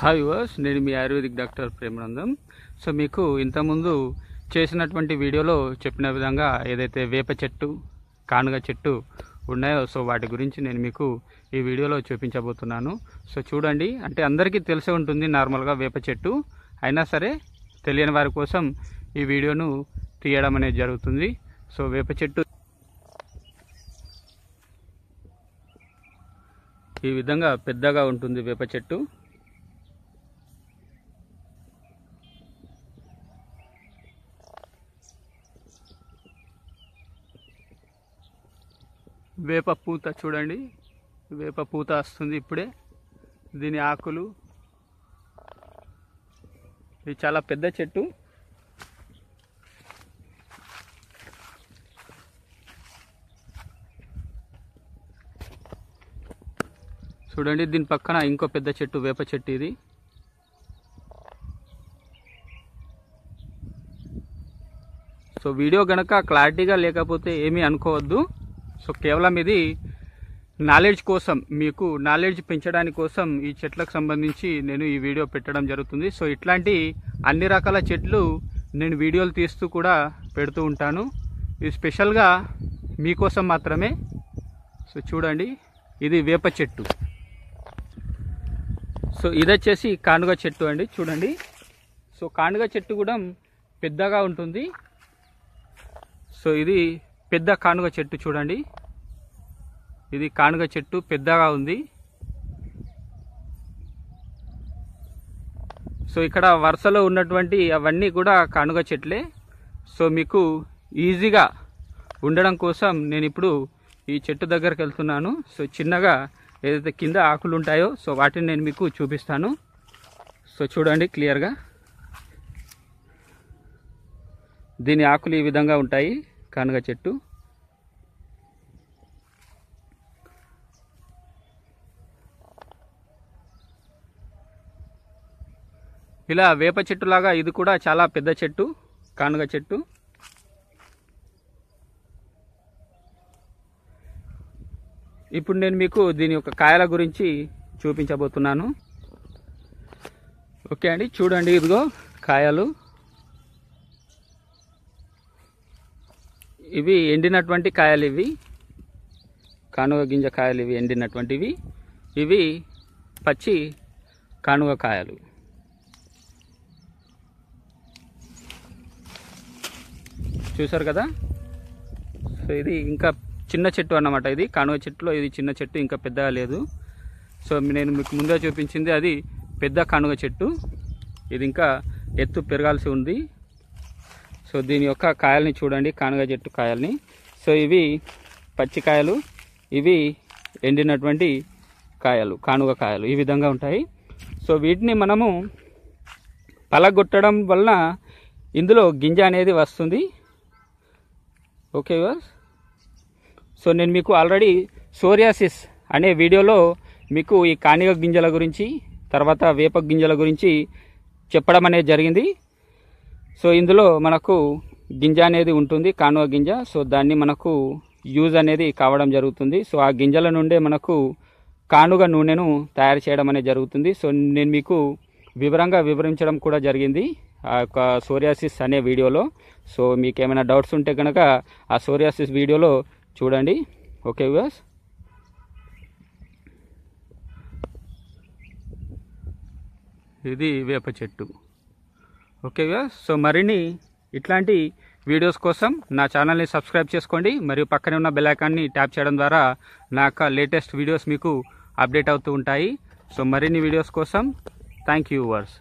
Hi వర్స్ నేను మీ ఆయుర్వేదిక్ డాక్టర్ ప్రేమానందం. సో మీకు ఇంతకుముందు చేసినటువంటి వీడియోలో చెప్పిన విధంగా ఏదైతే వేప చెట్టు కానుగ చెట్టు ఉన్నాయో సో వాటి గురించి నేను మీకు ఈ వీడియోలో చూపించబోతున్నాను. సో చూడండి. అంటే అందరికీ తెలిసే ఉంటుంది నార్మల్గా వేప చెట్టు. అయినా సరే తెలియని వారి కోసం ఈ వీడియోను తీయడం అనేది జరుగుతుంది. సో వేప చెట్టు ఈ విధంగా పెద్దగా ఉంటుంది వేప చెట్టు. వేప పూత చూడండి. వేప పూత వస్తుంది ఇప్పుడే. దీని ఆకులు. ఇది చాలా పెద్ద చెట్టు. చూడండి దీని పక్కన ఇంకో పెద్ద చెట్టు వేప చెట్టు ఇది. సో వీడియో కనుక క్లారిటీగా లేకపోతే ఏమీ అనుకోవద్దు. సో కేవలం ఇది నాలెడ్జ్ కోసం మీకు నాలెడ్జ్ పెంచడానికి కోసం ఈ చెట్లకు సంబంధించి నేను ఈ వీడియో పెట్టడం జరుగుతుంది. సో ఇట్లాంటి అన్ని రకాల చెట్లు నేను వీడియోలు తీస్తూ కూడా పెడుతూ ఉంటాను. ఇది స్పెషల్గా మీకోసం మాత్రమే. సో చూడండి ఇది వేప చెట్టు. సో ఇది వచ్చేసి కానుగ చెట్టు అండి చూడండి. సో కానుగ చెట్టు కూడా పెద్దగా ఉంటుంది. సో ఇది పెద్ద కానుగ చెట్టు చూడండి. ఇది కానుగ చెట్టు పెద్దగా ఉంది. సో ఇక్కడ వరుసలో ఉన్నటువంటి అవన్నీ కూడా కానుగ చెట్లే. సో మీకు ఈజీగా ఉండడం కోసం నేను ఇప్పుడు ఈ చెట్టు దగ్గరికి వెళ్తున్నాను. సో చిన్నగా ఏదైతే కింద ఆకులు ఉంటాయో సో వాటిని నేను మీకు చూపిస్తాను. సో చూడండి క్లియర్గా. దీని ఆకులు ఈ విధంగా ఉంటాయి. కానుగ చెట్టు. ఇలా వేప చెట్టులాగా ఇది కూడా చాలా పెద్ద చెట్టు కానుగ చెట్టు. ఇప్పుడు నేను మీకు దీని యొక్క కాయల గురించి చూపించబోతున్నాను. ఓకే అండి చూడండి ఇదిగో కాయలు. ఇవి ఎండినటువంటి కాయలు ఇవి. కానుగ గింజ కాయలు ఇవి ఎండినటువంటివి. ఇవి పచ్చి కానుగ కాయలు. చూసారు కదా? సో ఇది ఇంకా చిన్న చెట్టు అన్నమాట ఇది. కానుగ చెట్టులో ఇది చిన్న చెట్టు ఇంకా పెద్దగా లేదు. సో నేను మీకు ముందే చూపించింది అది పెద్ద కానుగ చెట్టు. ఇది ఇంకా ఎత్తు పెరగాల్సి ఉంది. సో దీని యొక్క కాయల్ని చూడండి కానుగ చెట్టు కాయల్ని. సో ఇవి పచ్చికాయలు ఇవి ఎండినటువంటి కాయలు కానుగ కాయలు ఈ విధంగా ఉంటాయి. సో వీటిని మనము పలగొట్టడం వలన ఇందులో గింజ అనేది వస్తుంది. ఓకే వాస్ సో నేను మీకు ఆల్రెడీ సోరియాసిస్ అనే వీడియోలో మీకు ఈ కానిగ గింజల గురించి తర్వాత వేప గింజల గురించి చెప్పడం అనేది జరిగింది. సో ఇందులో మనకు గింజ అనేది ఉంటుంది కానుగ గింజ. సో దాన్ని మనకు యూజ్ అనేది కావడం జరుగుతుంది. సో ఆ గింజల నుండే మనకు కానుగ నూనెను తయారు చేయడం అనేది జరుగుతుంది. సో నేను మీకు వివరంగా వివరించడం కూడా జరిగింది ఆ యొక్క సోరియాసిస్ అనే వీడియోలో. సో మీకు ఏమైనా డౌట్స్ ఉంటే కనుక ఆ సోరియాసిస్ వీడియోలో చూడండి. ఓకే వ్యూస్ ఇది వేప చెట్టు. ఓకే సో మరిన్ని ఇట్లాంటి వీడియోస్ కోసం నా ఛానల్ని సబ్స్క్రైబ్ చేసుకోండి. మరియు పక్కనే ఉన్న బెలైకాన్ని ట్యాప్ చేయడం ద్వారా నా యొక్క లేటెస్ట్ వీడియోస్ మీకు అప్డేట్ అవుతూ ఉంటాయి. సో మరిన్ని వీడియోస్ కోసం థ్యాంక్ యూ వర్స్